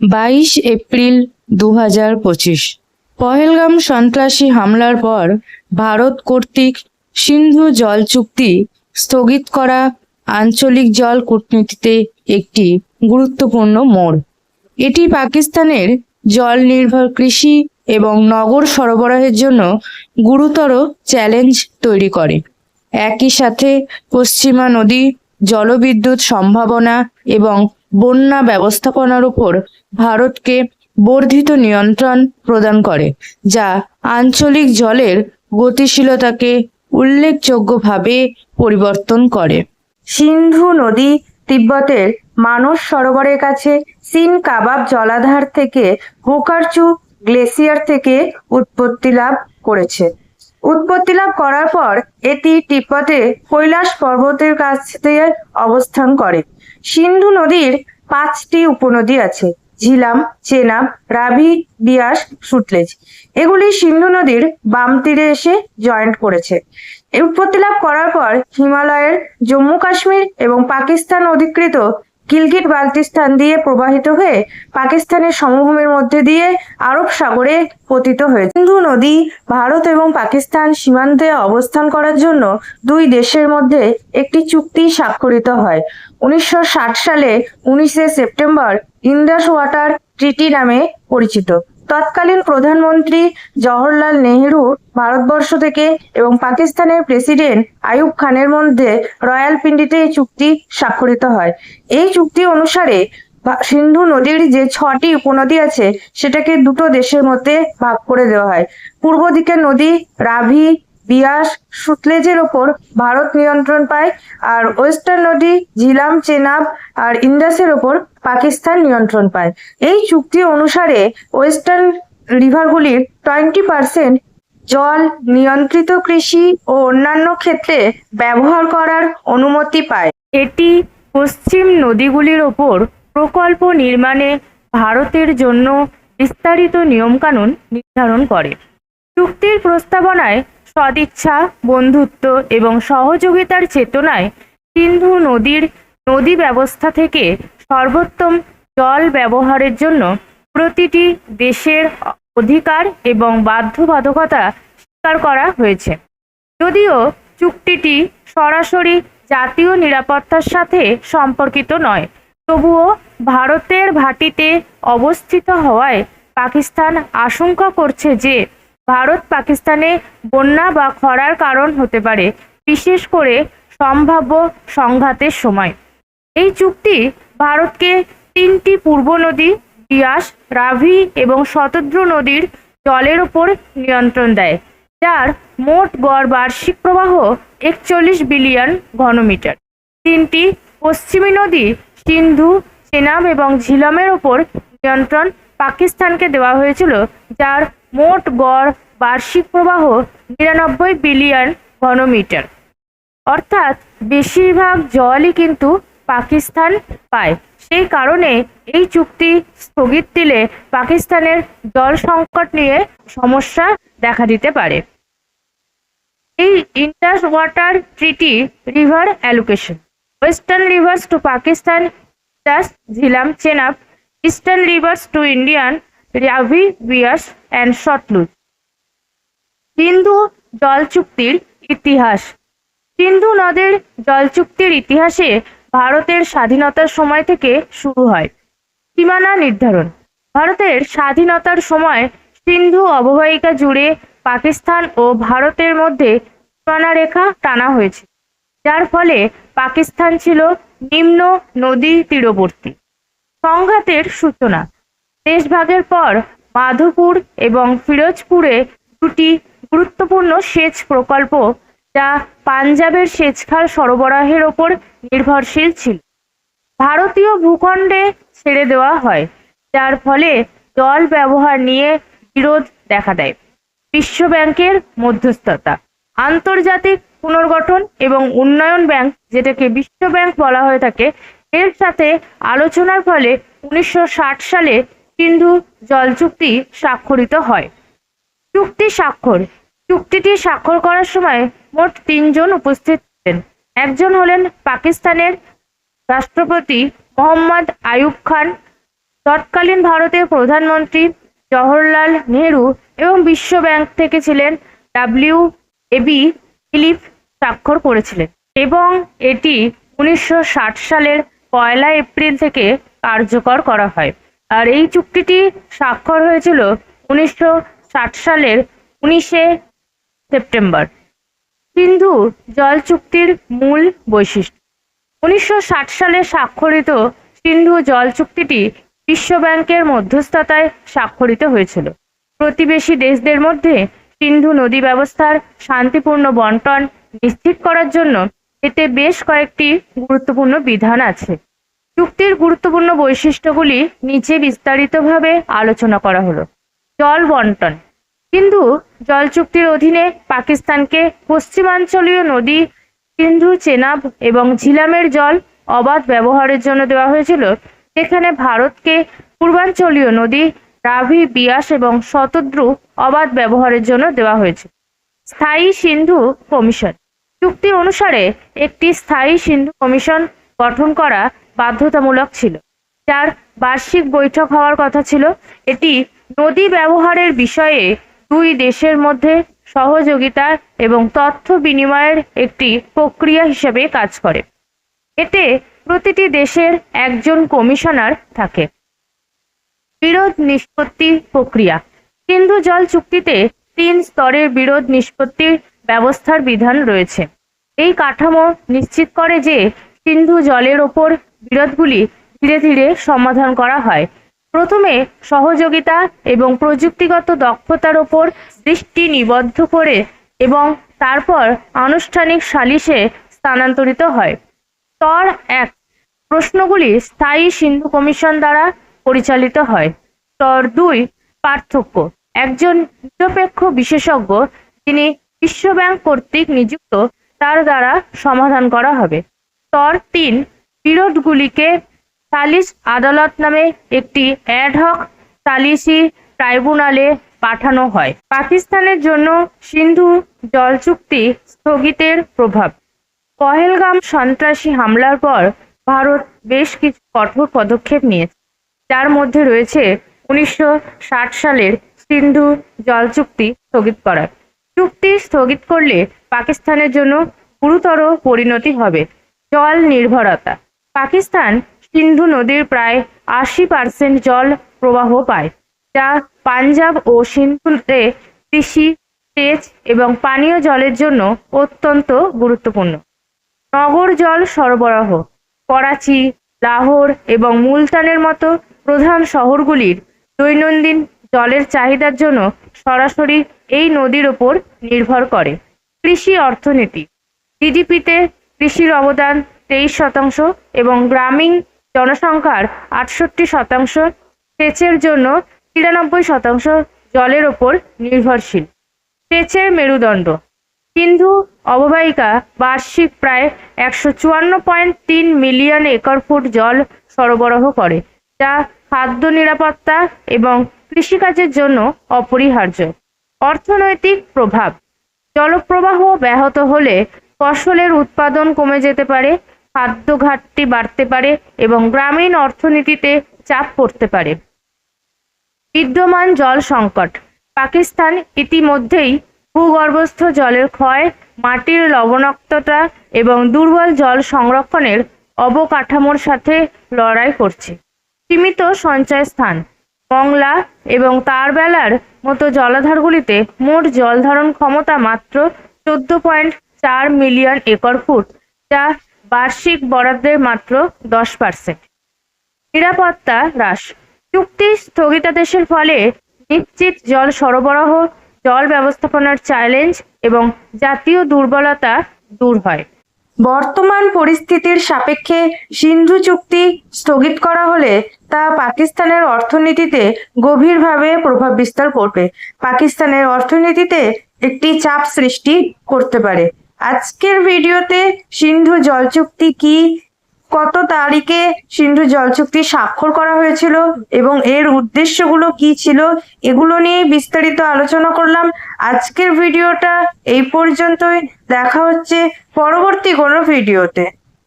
বাইশ এপ্রিল দু হাজার পঁচিশ। পহেলগাম সন্ত্রাসী হামলার পর ভারত কর্তৃক সিন্ধু জল চুক্তি স্থগিত করা আঞ্চলিক জল কূটনীতিতে একটি গুরুত্বপূর্ণ মোড়। এটি পাকিস্তানের জল নির্ভর কৃষি এবং নগর সরবরাহের জন্য গুরুতর চ্যালেঞ্জ তৈরি করে। একই সাথে পশ্চিমা নদী, জলবিদ্যুৎ সম্ভাবনা এবং বন্যা ব্যবস্থাপনার উপর ভারতকে বর্ধিত নিয়ন্ত্রণ প্রদান করে, যা আঞ্চলিক জলের গতিশীলতাকে উল্লেখযোগ্যভাবে পরিবর্তন করে। সিন্ধু নদী তিব্বতের মানস সরোবরের কাছে সিন কাবাব জলাধার থেকে হোকারচু গ্লেসিয়ার থেকে উৎপত্তি লাভ করেছে। উৎপত্তি লাভ করার পর এটি তিব্বতে কৈলাস পর্বতের কাছ থেকে অবস্থান করে। সিন্ধু নদীর পাঁচটি উপনদী আছে ঝিলাম, চেনাব রাভি বিয়াস সুটলেজ এগুলি সিন্ধু নদীর বাম তীরে এসে জয়েন্ট করেছে। উৎপত্তি লাভ করার পর হিমালয়ের জম্মু কাশ্মীর এবং পাকিস্তান অধিকৃত গিলগিট বাল্টিস্তান দিয়ে প্রবাহিত হয়ে পাকিস্তানের সমভূমির মধ্যে দিয়ে আরব সাগরে পতিত হয়েছে। সিন্ধু নদী ভারত এবং পাকিস্তান সীমান্তে অবস্থান করার জন্য দুই দেশের মধ্যে একটি চুক্তি স্বাক্ষরিত হয়। উনিশশো ষাট সালে উনিশে সেপ্টেম্বর ইন্দাস ওয়াটার ট্রিটি নামে পরিচিত। তৎকালীন প্রধানমন্ত্রী জওহরলাল নেহেরু ভারতবর্ষ থেকে এবং পাকিস্তানের প্রেসিডেন্ট আইয়ুব খানের মধ্যে রয়্যাল পিন্ডিতে এই চুক্তি স্বাক্ষরিত হয়। এই চুক্তি অনুসারে সিন্ধু নদীর যে ছটি উপনদী আছে, সেটাকে দুটো দেশের মধ্যে ভাগ করে দেওয়া হয়। পূর্ব দিকের নদী রাভি বিয়াস সুতলেজের ওপর ভারত নিয়ন্ত্রণ পায় আর ওয়েস্টার্ন নদী, ঝিলাম, চেনাব আর ইন্ডাসের ওপর পাকিস্তান নিয়ন্ত্রণ পায়। এই চুক্তি অনুসারে ওয়েস্টার্ন রিভারগুলির টোয়েন্টি পার্সেন্ট জল, নিয়ন্ত্রিত কৃষি ও অন্যান্য ক্ষেত্রে ব্যবহার করার অনুমতি পায়। এটি পশ্চিম নদীগুলির ওপর প্রকল্প নির্মাণে ভারতের জন্য বিস্তারিত নিয়মকানুন নির্ধারণ করে। চুক্তির প্রস্তাবনায় সদিচ্ছা, বন্ধুত্ব এবং সহযোগিতার চেতনায় সিন্ধু নদীর নদী ব্যবস্থা থেকে সর্বোত্তম জল ব্যবহারের জন্য প্রতিটি দেশের অধিকার এবং বাধ্যবাধকতা স্বীকার করা হয়েছে। যদিও চুক্তিটি সরাসরি জাতীয় নিরাপত্তার সাথে সম্পর্কিত নয়, তবুও ভারতের ভাটিতে অবস্থিত হওয়ায় পাকিস্তান আশঙ্কা করছে যে ভারত পাকিস্তানে বন্যা বা খরার কারণ হতে পারে, বিশেষ করে সম্ভাব্য সংঘাতের সময়। এই চুক্তি ভারতকে তিনটি পূর্ব নদী বিয়াস রাভি এবং শতদ্রু নদীর জলের উপর নিয়ন্ত্রণ দেয়, যার মোট গড় বার্ষিক প্রবাহ একচল্লিশ বিলিয়ন ঘনমিটার। তিনটি পশ্চিমী নদী, সিন্ধু, চেনাব এবং ঝিলমের ওপর নিয়ন্ত্রণ পাকিস্তানকে দেওয়া হয়েছিল, যার মোট গড় বার্ষিক প্রবাহ নিরানব্বই বিলিয়ন ঘনমিটার। অর্থাৎ বেশিরভাগ জলই কিন্তু পাকিস্তান পায়। সেই কারণে এই চুক্তি স্থগিত দিলে পাকিস্তানের জল সংকট নিয়ে সমস্যা দেখা দিতে পারে। এই Indus water treaty river allocation, western rivers to Pakistan Jhelum Chenab, eastern rivers to Indian Ravi Beas and Sutlej Sindhu জল চুক্তির ইতিহাস সিন্ধু নদের জল চুক্তির ইতিহাসে ভারতের স্বাধীনতার সময় থেকে শুরু হয় সীমানা নির্ধারণ ভারতের স্বাধীনতার সময় সিন্ধু অববাহিকা জুড়ে পাকিস্তান ও ভারতের মধ্যে সীমানা রেখা টানা হয়েছে যার ফলে পাকিস্তান ছিল নিম্ন নদী তীরবর্তী সংঘাতের সূচনা দেশভাগের পর মাধোপুর এবং ফিরোজপুরে দুটি গুরুত্বপূর্ণ সেচ প্রকল্প যা পাঞ্জাবের সেচখাল সরবরাহের ওপর নির্ভরশীল ছিল। ভারতীয় ভূখণ্ডে ছেড়ে দেওয়া হয়, যার ফলে জল ব্যবহার নিয়ে বিরোধ দেখা দেয়। বিশ্ব ব্যাংকের মধ্যস্থতা, আন্তর্জাতিক পুনর্গঠন এবং উন্নয়ন ব্যাংক যেটাকে বিশ্ব ব্যাংক বলা হয়ে থাকে, এর সাথে আলোচনার ফলে উনিশশো ষাট সালে সিন্ধু জল চুক্তি স্বাক্ষরিত হয়। চুক্তি স্বাক্ষর। চুক্তিটি স্বাক্ষর করার সময় মোট তিনজন উপস্থিত ছিলেন। একজন হলেন পাকিস্তানের রাষ্ট্রপতি মোহাম্মদ আইয়ুব খান, তৎকালীন ভারতের প্রধানমন্ত্রী জওহরলাল নেহরু এবং বিশ্ব ব্যাংক থেকে ছিলেন ডাব্লিউ এবি ফিলিপ স্বাক্ষর করেছিলেন এবং এটি উনিশশো ষাট সালের পয়লা এপ্রিল থেকে কার্যকর করা হয়। আর এই চুক্তিটি স্বাক্ষর হয়েছিল উনিশশো ষাট সালের উনিশে সেপ্টেম্বর। সিন্ধু জল চুক্তির মূল বৈশিষ্ট্য। উনিশশো ষাট সালে স্বাক্ষরিত সিন্ধু জল চুক্তিটি বিশ্ব ব্যাংকের মধ্যস্থতায় স্বাক্ষরিত হয়েছিল। প্রতিবেশী দেশদের মধ্যে সিন্ধু নদী ব্যবস্থার শান্তিপূর্ণ বন্টন নিশ্চিত করার জন্য এতে বেশ কয়েকটি গুরুত্বপূর্ণ বিধান আছে। চুক্তির গুরুত্বপূর্ণ বৈশিষ্ট্যগুলি নিচে বিস্তারিতভাবে আলোচনা করা হলো। জল বন্টন। সিন্ধু জল চুক্তির অধীনে পাকিস্তানকে পশ্চিমাঞ্চলীয় নদী, সিন্ধু চেনাব এবং ঝিলামের জল অবাধ ব্যবহারের জন্য দেওয়া হয়েছিল। যেখানে ভারতকে পূর্বাঞ্চলীয় নদী, রাভি, বিয়াস এবং শতদ্রু অবাধ ব্যবহারের জন্য দেওয়া হয়েছে। স্থায়ী সিন্ধু কমিশন। চুক্তি অনুসারে একটি স্থায়ী সিন্ধু কমিশন গঠন করা বাধ্যতামূলক ছিল। যার বার্ষিক বৈঠক হওয়ার কথা ছিল, এটি নদী ব্যবহারের বিষয়ে দুই দেশের মধ্যে সহযোগিতা এবং তথ্য বিনিময়ের একটি প্রক্রিয়া হিসেবে কাজ করে। এতে প্রতিটি দেশের একজন কমিশনার থাকে। বিরোধ নিষ্পত্তি প্রক্রিয়া। সিন্ধু জল চুক্তিতে তিন স্তরের বিরোধ নিষ্পত্তির ব্যবস্থার বিধান রয়েছে। এই কাঠামো নিশ্চিত করে যে সিন্ধু জলের ওপর বিরোধগুলি ধীরে ধীরে সমাধান করা হয়। প্রথমে সহযোগিতা এবং প্রযুক্তিগত দক্ষতার ওপর দৃষ্টি নিবদ্ধ করে এবং তারপর আনুষ্ঠানিক সালিশে স্থানান্তরিত হয়। স্তর এক, প্রশ্নগুলি স্থায়ী সিন্ধু কমিশন দ্বারা পরিচালিত হয়। স্তর দুই, পার্থক্য, একজন নিরপেক্ষ বিশেষজ্ঞ যিনি বিশ্বব্যাংক কর্তৃক নিযুক্ত, তার দ্বারা সমাধান করা হবে। স্তর তিন বিরোধগুলিকে সালিস আদালত নামে একটি অ্যাডহক সালিসি ট্রাইব্যুনালে পাঠানো হয়। পাকিস্তানের জন্য সিন্ধু জল চুক্তি স্থগিতের প্রভাব। পহেলগাম সন্ত্রাসী হামলার পর ভারত বেশ কিছু কঠোর পদক্ষেপ নিয়েছে। যার মধ্যে রয়েছে উনিশশো ষাট সালের সিন্ধু জল চুক্তি স্থগিত করা। চুক্তি স্থগিত করলে পাকিস্তানের জন্য গুরুতর পরিণতি হবে। জল নির্ভরতা। পাকিস্তান সিন্ধু নদীর প্রায় আশি পার্সেন্ট জল প্রবাহ পায়, যা পাঞ্জাব ও সিন্ধুতে কৃষি, সেচ এবং পানীয় জলের জন্য অত্যন্ত গুরুত্বপূর্ণ। নগর জল সরবরাহ, করাচি, লাহোর এবং মুলতানের মতো প্রধান শহরগুলির দৈনন্দিন জলের চাহিদার জন্য সরাসরি এই নদীর ওপর নির্ভর করে। কৃষি অর্থনীতি জিডিপিতে কৃষির অবদান তেইশ শতাংশ এবং গ্রামীণ জনসংখ্যার আটষট্টি শতাংশ সেচের জন্য তিরানব্বই শতাংশ জলের ওপর নির্ভরশীল। সেচের মেরুদণ্ড। সিন্ধু অববাহিকা বার্ষিক প্রায় একশো চুয়ান্ন পয়েন্ট তিন মিলিয়ন একর ফুট জল সরবরাহ করে, যা খাদ্য নিরাপত্তা এবং কৃষিকাজের জন্য অপরিহার্য। অর্থনৈতিক প্রভাব। জলপ্রবাহ ব্যাহত হলে ফসলের উৎপাদন কমে যেতে পারে খাদ্য ঘাটতি বাড়তে পারে এবং গ্রামীণ অর্থনীতিতে চাপ পড়তে পারে। বিদ্যমান জল সংকট। পাকিস্তান ইতিমধ্যেই ভূগর্ভস্থ জলের ক্ষয়, মাটির লবণাক্ততা এবং দুর্বল জল সংরক্ষণের অবকাঠামোর সাথে লড়াই করছে। সীমিত সঞ্চয় স্থান মংলা এবং তারবেলার মতো জলাধারগুলিতে মোট জল ধারণ ক্ষমতা মাত্র চোদ্দ পয়েন্ট চার মিলিয়ন একর ফুট, যা বার্ষিক বরাদ্দের মাত্র দশ পার্সেন্ট নিরাপত্তা হ্রাস। চুক্তি স্থগিতাদেশের ফলে নিশ্চিত জল সরবরাহ, জল ব্যবস্থাপনার চ্যালেঞ্জ এবং জাতীয় দুর্বলতা দূর হয়। বর্তমান পরিস্থিতির সাপেক্ষে সিন্ধু চুক্তি স্থগিত করা হলে তা পাকিস্তানের অর্থনীতিতে গভীরভাবে প্রভাব বিস্তার করবে। পাকিস্তানের অর্থনীতিতে একটি চাপ সৃষ্টি করতে পারে। আজকের ভিডিওতে সিন্ধু জল চুক্তি কি? কত তারিখে সিন্ধু জল চুক্তি স্বাক্ষর করা হয়েছিল? এবং এর উদ্দেশ্যগুলো কি ছিল? এগুলো নিয়ে বিস্তারিত আলোচনা করলাম। আজকের ভিডিওটা এই পর্যন্তই। দেখা হচ্ছে পরবর্তী কোনো ভিডিওতে।